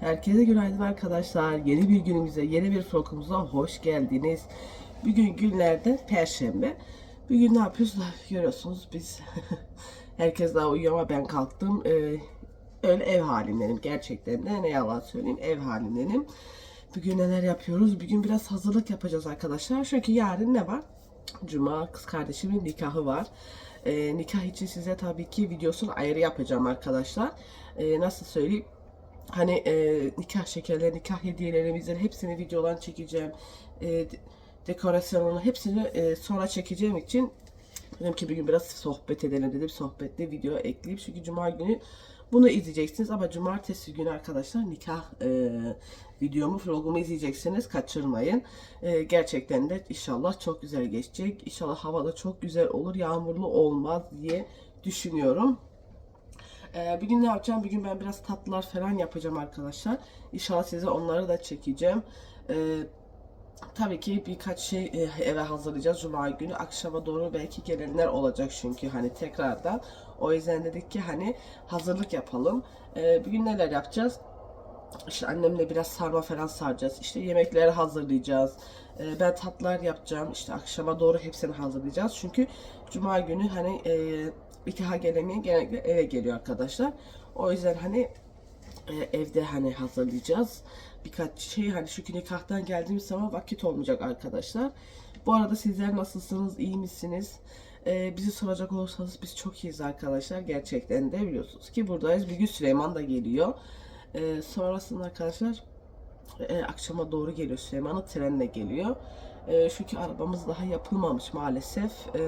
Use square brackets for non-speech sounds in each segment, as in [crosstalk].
Herkese günaydın arkadaşlar. Yeni bir günümüze, yeni bir vlogumuza hoş geldiniz. Bugün günlerden Perşembe. Bugün ne yapıyoruz? [laughs] Görüyorsunuz biz. [laughs] Herkes daha uyuyor ama ben kalktım. Ee, öyle ev halindenim. Gerçekten de ne yalan söyleyeyim ev halindenim. Bugün neler yapıyoruz? Bugün biraz hazırlık yapacağız arkadaşlar. Çünkü yarın ne var? Cuma kız kardeşimin nikahı var. Ee, nikah için size tabii ki videosunu ayrı yapacağım arkadaşlar. Ee, nasıl söyleyeyim? Hani e, nikah şekerleri, nikah hediyelerimizin hepsini videodan çekeceğim. E, de- dekorasyonunu hepsini e, sonra çekeceğim için dedim ki bugün biraz sohbet edelim dedim. Sohbette video ekleyip çünkü cuma günü bunu izleyeceksiniz ama cumartesi günü arkadaşlar nikah e, videomu, vlogumu izleyeceksiniz. Kaçırmayın. E, gerçekten de inşallah çok güzel geçecek. İnşallah havada çok güzel olur. Yağmurlu olmaz diye düşünüyorum. Ee, bir gün ne yapacağım? Bir gün ben biraz tatlılar falan yapacağım arkadaşlar. İnşallah size onları da çekeceğim. Ee, tabii ki birkaç şey e, eve hazırlayacağız Cuma günü. Akşama doğru belki gelenler olacak çünkü hani tekrardan. O yüzden dedik ki hani hazırlık yapalım. Ee, bir gün neler yapacağız? İşte annemle biraz sarma falan saracağız. İşte yemekleri hazırlayacağız. Ee, ben tatlılar yapacağım. İşte akşama doğru hepsini hazırlayacağız. Çünkü cuma günü hani e, nikaha gelemeyen genellikle eve geliyor arkadaşlar. O yüzden hani e, evde hani hazırlayacağız. Birkaç şey hani çünkü nikahtan geldiğimiz zaman vakit olmayacak arkadaşlar. Bu arada sizler nasılsınız? iyi misiniz? Ee, bizi soracak olursanız biz çok iyiyiz arkadaşlar. Gerçekten de biliyorsunuz ki buradayız. Bir gün Süleyman da geliyor. Ee, sonrasında arkadaşlar e, akşama doğru geliyor Süleyman'ı trenle geliyor. E, çünkü arabamız daha yapılmamış maalesef. E,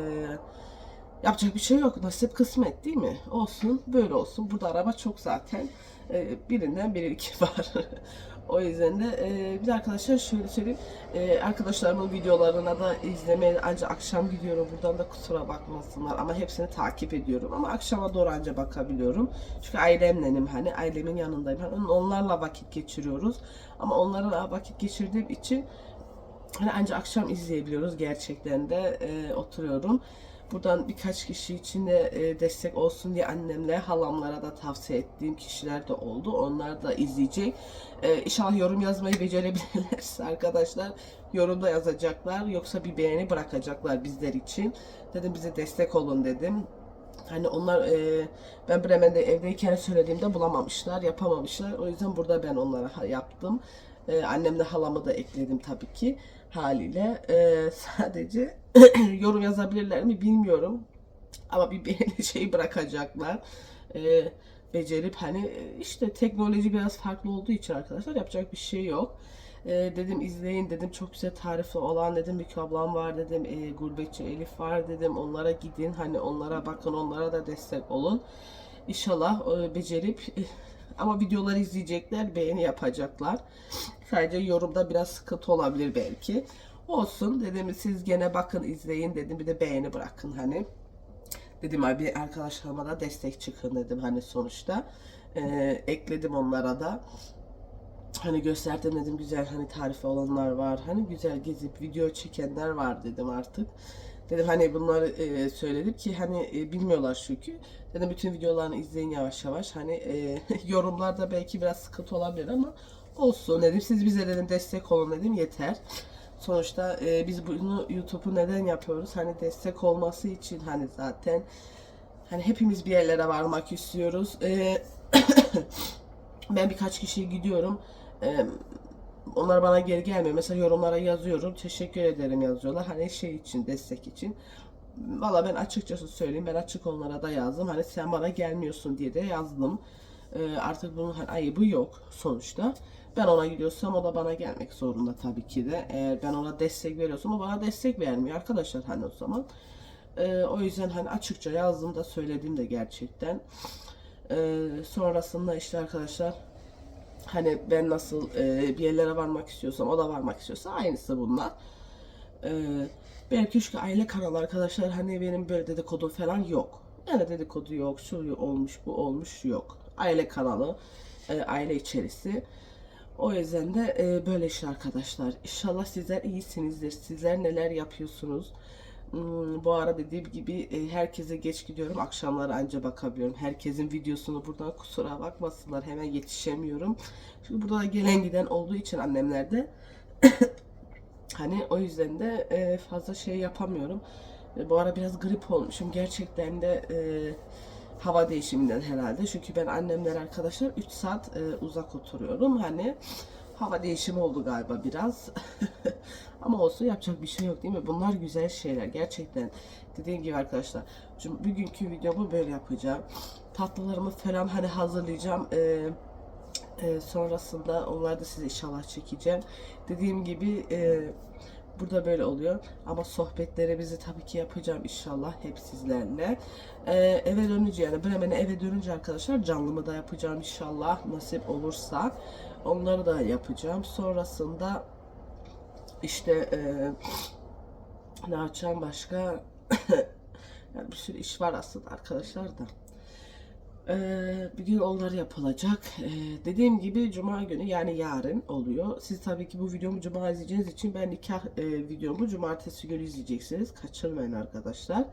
yapacak bir şey yok. Nasip kısmet değil mi? Olsun böyle olsun. Burada araba çok zaten. E, birinden biri iki [laughs] var. o yüzden de e, bir arkadaşlar şöyle söyleyeyim. E, arkadaşlarımın videolarına da izlemeye ancak akşam gidiyorum. Buradan da kusura bakmasınlar. Ama hepsini takip ediyorum. Ama akşama doğru anca bakabiliyorum. Çünkü ailemlenim hani. Ailemin yanındayım. Hani onlarla vakit geçiriyoruz. Ama onlarla vakit geçirdiğim için Hani ancak akşam izleyebiliyoruz gerçekten de e, oturuyorum. Buradan birkaç kişi için de e, destek olsun diye annemle, halamlara da tavsiye ettiğim kişiler de oldu. Onlar da izleyecek. E, inşallah yorum yazmayı becerebilirlerse [laughs] arkadaşlar yorumda yazacaklar. Yoksa bir beğeni bırakacaklar bizler için. Dedim bize destek olun dedim. Hani onlar e, ben Bremen'de evdeyken söylediğimde bulamamışlar, yapamamışlar. O yüzden burada ben onlara yaptım. E, annemle halamı da ekledim tabii ki haliyle. E, sadece [clears throat] yorum yazabilirler mi bilmiyorum. Ama bir beğeni [laughs] şey bırakacaklar. E, becerip hani e, işte teknoloji biraz farklı olduğu için arkadaşlar yapacak bir şey yok. E, dedim izleyin dedim çok güzel tarifli olan dedim Mükü ablam var dedim e, gurbetçi Elif var dedim onlara gidin hani onlara bakın onlara da destek olun. İnşallah e, becerip ama videoları izleyecekler beğeni yapacaklar. Sadece yorumda biraz sıkıntı olabilir belki. Olsun dedim siz gene bakın izleyin dedim bir de beğeni bırakın hani. Dedim abi arkadaşlarıma da destek çıkın dedim hani sonuçta. E, ekledim onlara da hani gösterdim dedim güzel hani tarifi olanlar var. Hani güzel gezip video çekenler var dedim artık. Dedim hani bunları e, söyledim ki hani e, bilmiyorlar çünkü. Dedim bütün videolarını izleyin yavaş yavaş. Hani e, [laughs] yorumlarda belki biraz sıkıntı olabilir ama olsun dedim. Siz bize dedim destek olun dedim yeter. Sonuçta e, biz bunu YouTube'u neden yapıyoruz? Hani destek olması için hani zaten hani hepimiz bir yerlere varmak istiyoruz. E, [coughs] ben birkaç kişiye gidiyorum. Ee, onlar bana geri gelmiyor. Mesela yorumlara yazıyorum. Teşekkür ederim yazıyorlar. Hani şey için, destek için. Valla ben açıkçası söyleyeyim. Ben açık onlara da yazdım. Hani sen bana gelmiyorsun diye de yazdım. Ee, artık bunun hani ayıbı yok sonuçta. Ben ona gidiyorsam o da bana gelmek zorunda tabii ki de. Eğer ben ona destek veriyorsam o bana destek vermiyor arkadaşlar hani o zaman. Ee, o yüzden hani açıkça yazdım da söyledim de gerçekten. Ee, sonrasında işte arkadaşlar Hani ben nasıl e, bir yerlere varmak istiyorsam o da varmak istiyorsa aynısı bunlar. E, belki şu aile kanalı arkadaşlar hani benim böyle dedikodu falan yok. Yani dedikodu yok, şu olmuş, bu olmuş yok. Aile kanalı, e, aile içerisi. O yüzden de e, böyle işte arkadaşlar. İnşallah sizler iyisinizdir. Sizler neler yapıyorsunuz? Hmm, Bu ara dediğim gibi e, herkese geç gidiyorum. Akşamları anca bakabiliyorum. Herkesin videosunu buradan kusura bakmasınlar. Hemen yetişemiyorum. Çünkü burada gelen giden olduğu için annemlerde [coughs] hani o yüzden de e, fazla şey yapamıyorum. E, Bu ara biraz grip olmuşum. Gerçekten de hava değişiminden herhalde. Çünkü ben annemler arkadaşlar 3 saat uzak oturuyorum. Hani hava değişimi oldu galiba biraz. [laughs] Ama olsun yapacak bir şey yok değil mi? Bunlar güzel şeyler gerçekten. Dediğim gibi arkadaşlar. Şimdi bugünkü videomu böyle yapacağım. Tatlılarımı falan hani hazırlayacağım. Ee, e, sonrasında onları da size inşallah çekeceğim. Dediğim gibi e, burada böyle oluyor. Ama sohbetlerimizi tabii ki yapacağım inşallah hep sizlerle. E, eve dönünce yani Bremen'e eve dönünce arkadaşlar canlımı da yapacağım inşallah nasip olursa. Onları da yapacağım. Sonrasında işte e, ne yapacağım başka? [coughs] yani bir sürü iş var aslında arkadaşlar da. Ee, bir gün onları yapılacak. Ee, dediğim gibi Cuma günü yani yarın oluyor. Siz tabii ki bu videomu Cuma izleyeceğiniz için ben nikah e, videomu Cumartesi günü izleyeceksiniz. Kaçırmayın arkadaşlar.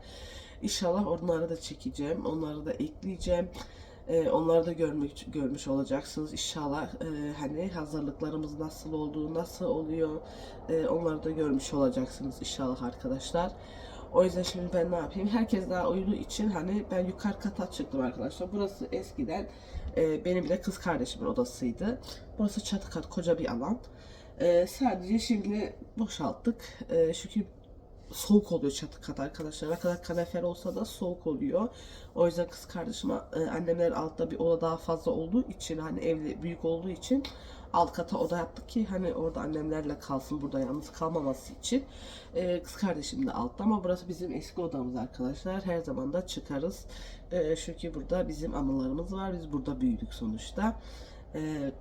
İnşallah onları da çekeceğim. Onları da ekleyeceğim. Ee, onları da görmek görmüş olacaksınız inşallah. Ee, hani hazırlıklarımız nasıl olduğu, nasıl oluyor, ee, onları da görmüş olacaksınız inşallah arkadaşlar. O yüzden şimdi ben ne yapayım? [laughs] Herkes daha uyuduğu için hani ben yukarı kata çıktım arkadaşlar. Burası eskiden e, benim bile kız kardeşimin odasıydı. Burası çatı kat koca bir alan. E, sadece şimdi boşalttık. E, çünkü soğuk oluyor çatı kat arkadaşlar. Ne kadar kalorifer olsa da soğuk oluyor. O yüzden kız kardeşime e, annemler altta bir oda daha fazla olduğu için hani evli büyük olduğu için alt kata oda yaptık ki hani orada annemlerle kalsın burada yalnız kalmaması için. E, kız kardeşim de altta ama burası bizim eski odamız arkadaşlar. Her zaman da çıkarız. E, çünkü burada bizim anılarımız var. Biz burada büyüdük sonuçta. E,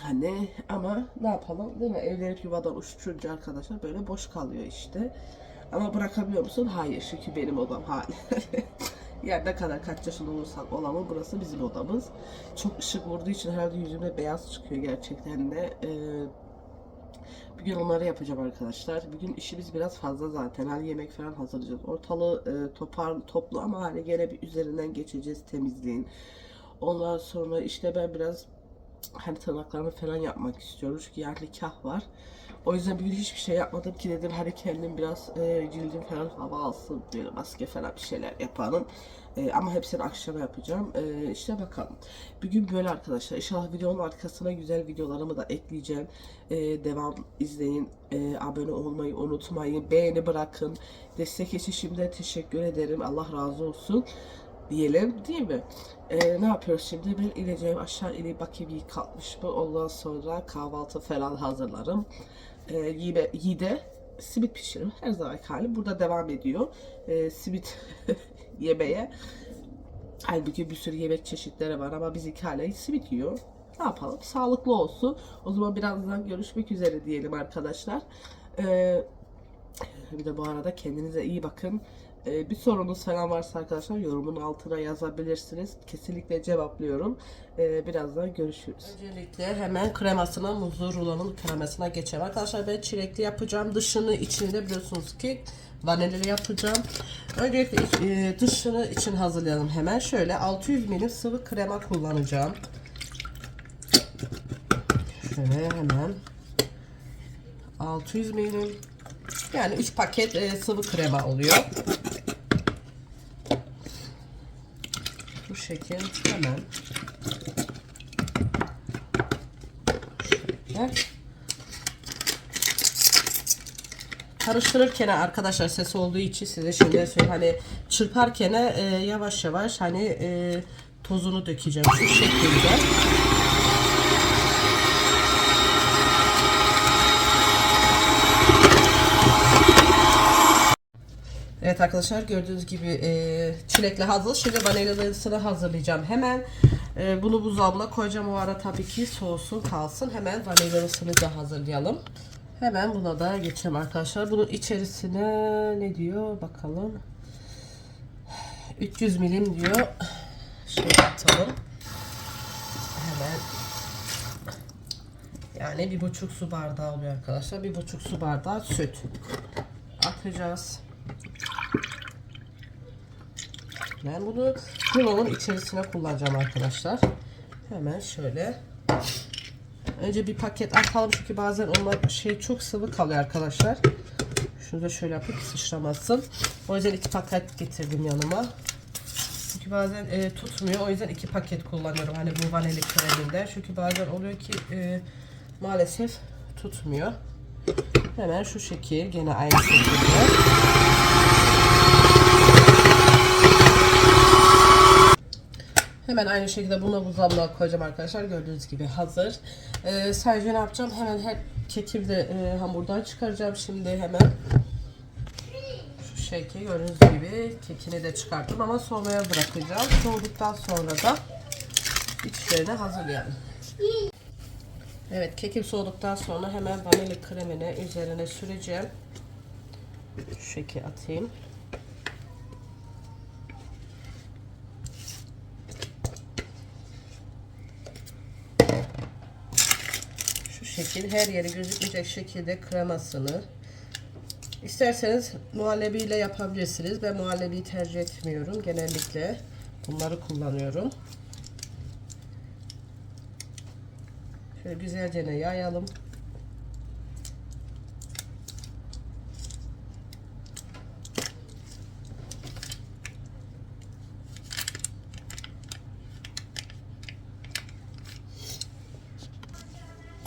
Hani ama ne yapalım değil mi? Evlenip yuvadan uçunca arkadaşlar böyle boş kalıyor işte. Ama bırakabiliyor musun? Hayır. Çünkü benim odam hali. [laughs] yani ne kadar kaç yaşında olursak olalım burası bizim odamız. Çok ışık vurduğu için herhalde yüzümde beyaz çıkıyor gerçekten de. Ee, bir gün onları yapacağım arkadaşlar. Bugün işimiz biraz fazla zaten. Hani yemek falan hazırlayacağız. Ortalığı e, topar, toplu ama hani gene bir üzerinden geçeceğiz temizliğin. Ondan sonra işte ben biraz hani tırnaklarımı falan yapmak istiyorum. Çünkü yarın nikah var. O yüzden bugün hiçbir şey yapmadım ki dedim hani kendim biraz e, cildim falan hava alsın böyle maske falan bir şeyler yapalım. E, ama hepsini akşama yapacağım. E, işte bakalım. Bugün böyle arkadaşlar. İnşallah videonun arkasına güzel videolarımı da ekleyeceğim. E, devam izleyin. E, abone olmayı unutmayın. Beğeni bırakın. Destek için şimdiden teşekkür ederim. Allah razı olsun diyelim değil mi? Ee, ne yapıyoruz şimdi? Ben ineceğim aşağı inip bakayım iyi kalkmış mı? Ondan sonra kahvaltı falan hazırlarım. Ee, yine, yine simit pişiririm. Her zaman halim burada devam ediyor. Ee, simit [laughs] yemeye. Halbuki bir sürü yemek çeşitleri var ama biz iki hala simit yiyor. Ne yapalım? Sağlıklı olsun. O zaman birazdan görüşmek üzere diyelim arkadaşlar. Ee, bir de bu arada kendinize iyi bakın. Ee, bir sorunuz falan varsa arkadaşlar yorumun altına yazabilirsiniz. Kesinlikle cevaplıyorum. Ee, birazdan görüşürüz. Öncelikle hemen kremasına, muzlu rulanın kremasına geçelim. Arkadaşlar ben çilekli yapacağım. Dışını içini de biliyorsunuz ki vanilyalı yapacağım. Öncelikle e, dışını için hazırlayalım hemen. Şöyle 600 milim sıvı krema kullanacağım. Şöyle hemen 600 milim yani 3 paket e, sıvı krema oluyor. Şekil. Hemen. Şöyle. Karıştırırken arkadaşlar ses olduğu için size şimdi söyleyeyim. Hani çırparken e, yavaş yavaş hani e, tozunu dökeceğim şu şekilde. Evet arkadaşlar gördüğünüz gibi e, çilekle hazır. Şimdi vanilyasını hazırlayacağım. Hemen e, bunu buzdolabına koyacağım. O ara tabii ki soğusun kalsın. Hemen vanilyasını da hazırlayalım. Hemen buna da geçelim arkadaşlar. Bunun içerisine ne diyor bakalım. 300 milim diyor. Şöyle atalım. Hemen yani bir buçuk su bardağı oluyor arkadaşlar. Bir buçuk su bardağı süt atacağız. Ben bunu rulomun içerisine kullanacağım arkadaşlar. Hemen şöyle. Önce bir paket atalım çünkü bazen onlar şey çok sıvı kalıyor arkadaşlar. Şunu da şöyle yapıp sıçramasın. O yüzden iki paket getirdim yanıma. Çünkü bazen e, tutmuyor. O yüzden iki paket kullanıyorum. Hani bu vanilya kreminden. Çünkü bazen oluyor ki e, maalesef tutmuyor. Hemen şu şekil. Gene aynı şekilde. Hemen aynı şekilde bunu buzdolabına koyacağım arkadaşlar. Gördüğünüz gibi hazır. Ee, sadece ne yapacağım? Hemen her kekimi de e, hamurdan çıkaracağım. Şimdi hemen şu şekil gördüğünüz gibi kekini de çıkarttım ama soğumaya bırakacağım. Soğuduktan sonra da içlerine hazırlayalım. Evet kekim soğuduktan sonra hemen vanilya kremini üzerine süreceğim. Şu şekil atayım. Şu şekil her yeri gözükmeyecek şekilde kremasını İsterseniz muhallebiyle yapabilirsiniz. Ben muhallebiyi tercih etmiyorum. Genellikle bunları kullanıyorum. Şöyle güzelce yayalım.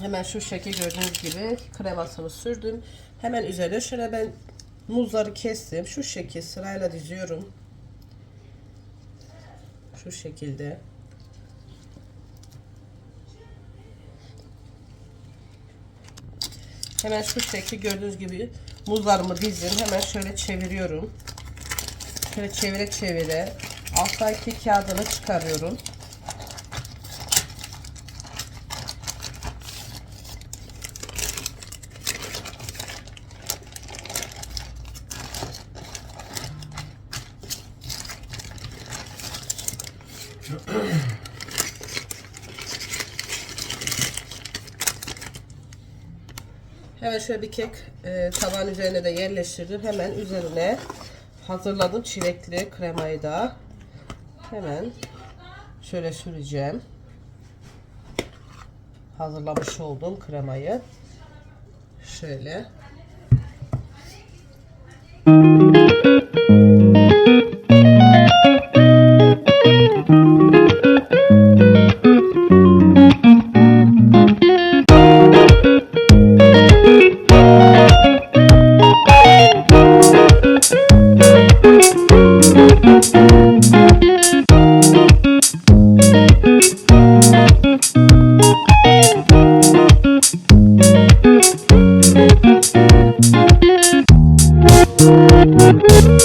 Hemen şu şekil gördüğünüz gibi kremasını sürdüm. Hemen üzerine şöyle ben muzları kestim. Şu şekil sırayla diziyorum. Şu şekilde. Hemen şu şekil gördüğünüz gibi muzlarımı dizdim. Hemen şöyle çeviriyorum. Şöyle çevire çevire alttaki kağıdını çıkarıyorum. [clears throat] Hemen şöyle bir kek e, tabağın üzerine de yerleştirdim. Hemen üzerine hazırladım çilekli kremayı da. Hemen şöyle süreceğim. Hazırlamış olduğum kremayı. Şöyle. Thank you.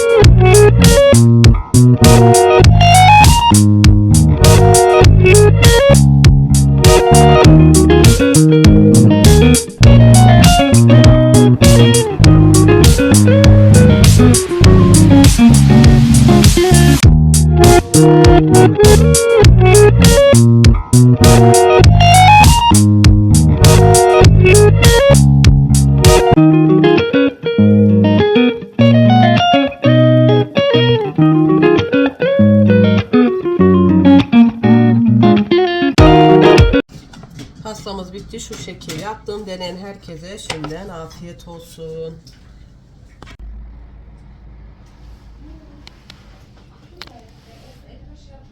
Şu şekil yaptım. Deneyen herkese şimdiden afiyet olsun.